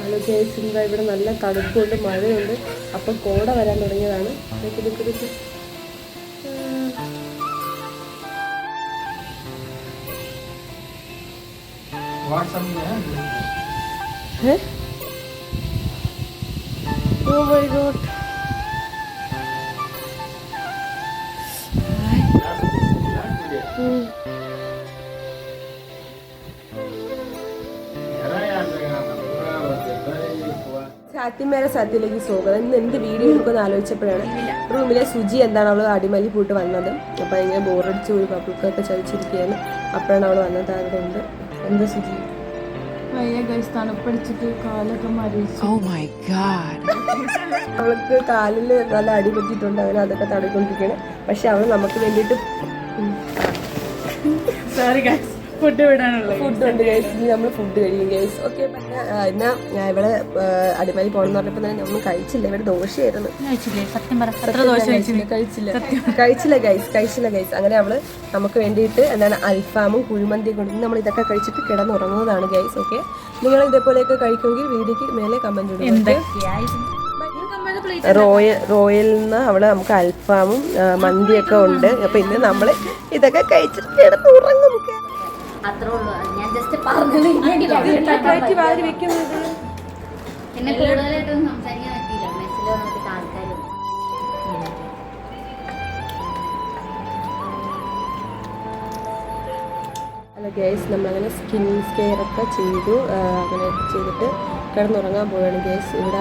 Hello case എന്താ ഇവിടെ നല്ല തണുപ്പുണ്ട് മഴയുണ്ട് അപ്പം കോട വരാൻ തുടങ്ങിയതാണ്. ഏ? Oh my god. സാത്തിമേരെ സദ്യയിലേക്ക് സ്വാഗതം ഇന്ന് എന്ത് വീഡിയോ എടുക്കുമെന്ന് ആലോചിച്ചപ്പോഴാണ് റൂമിലെ സുജി എന്താണ് അവൾ അടിമല്ലി പോയിട്ട് വന്നത്? അപ്പോൾ ഇങ്ങനെ ബോറടിച്ച് ഒരു പപ്പിൾക്കൊക്കെ ചതിച്ചിരിക്കുകയാണ്. അപ്പോഴാണ് അവൾ വന്നത് അവിടെ ഉണ്ട് എന്താ സുജി Oh. അവൾക്ക് കാലിൽ നല്ല അടി പറ്റിയിട്ടുണ്ട്. അവൻ അതൊക്കെ തടയിക്കൊണ്ടിരിക്കുകയാണ് പക്ഷെ അവൾ നമുക്ക് വേണ്ടിയിട്ട് സോറി ഗൈസ് ഫുഡ് വിടാനുള്ളത്. ഫുഡ് ഉണ്ട് ഗൈസ് ഇനി നമ്മൾ ഫുഡ് കഴിയും ഗൈസ് ഓക്കെ എന്നാ ഞാൻ ഇവിടെ അടിമാലി പോകണമെന്ന് പറഞ്ഞപ്പോൾ തന്നെ ഒന്നും കഴിച്ചില്ല. ഇവിടെ ദോശയായിരുന്നു. കഴിച്ചില്ലേ. കഴിച്ചില്ല. ഗൈസ് കഴിച്ചില്ല ഗൈസ് അങ്ങനെ അവൾ നമുക്ക് വേണ്ടിയിട്ട് എന്താണ് അൽഫാമും കുഴിമന്തിയും കൊണ്ട് നമ്മൾ ഇതൊക്കെ കഴിച്ചിട്ട് കിടന്നുറങ്ങുന്നതാണ് ഗൈസ് ഓക്കെ നിങ്ങൾ ഇതേപോലെയൊക്കെ കഴിക്കുമെങ്കിൽ വീഡിയോക്ക് മേലെ കമന്റ് ഇടും റോയൽ റോയലിൽ നിന്ന് അവൾ നമുക്ക് അൽഫാമും മന്തിയൊക്കെ ഉണ്ട്. അപ്പൊ ഇന്ന് നമ്മൾ ഇതൊക്കെ കഴിച്ചിട്ട് കിടന്നുറങ്ങും അത്രേ ഉള്ളൂ. ഞാൻ ജസ്റ്റ് പറഞ്ഞത് പിന്നെ കൂടുതലായിട്ടൊന്നും സംസാരിക്കാൻ പറ്റിയില്ല. മെസ്സിൽ വന്നിട്ട് ആൾക്കാരും അല്ല ഗേസ് നമ്മളങ്ങനെ സ്കിൻ കെയർ ഒക്കെ ചെയ്തു അങ്ങനെ ചെയ്തിട്ട് കിടന്നുറങ്ങാൻ പോവുകയാണ് ഗേസ്. ഇവിടെ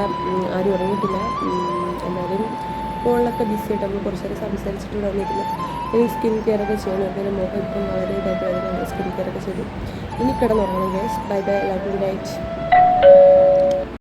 ആരും ഉറങ്ങിയിട്ടില്ല. എന്നാലും എല്ലാവരും ഫോണിലൊക്കെ ബിസി ആയിട്ട് നമ്മൾ കുറച്ച് നേരം സംസാരിച്ചിട്ട് ഇനി സ്കിൻ കെയർ ഒക്കെ ചെയ്യണം. എന്റെ മുഖം ഇപ്പം വളരെ ഇതായിട്ട് വരുന്നത് സ്കിൻ കെയർ ഒക്കെ ചെയ്തു. ഇനി കിടന്നുറങ്ങണം guys bye bye love you night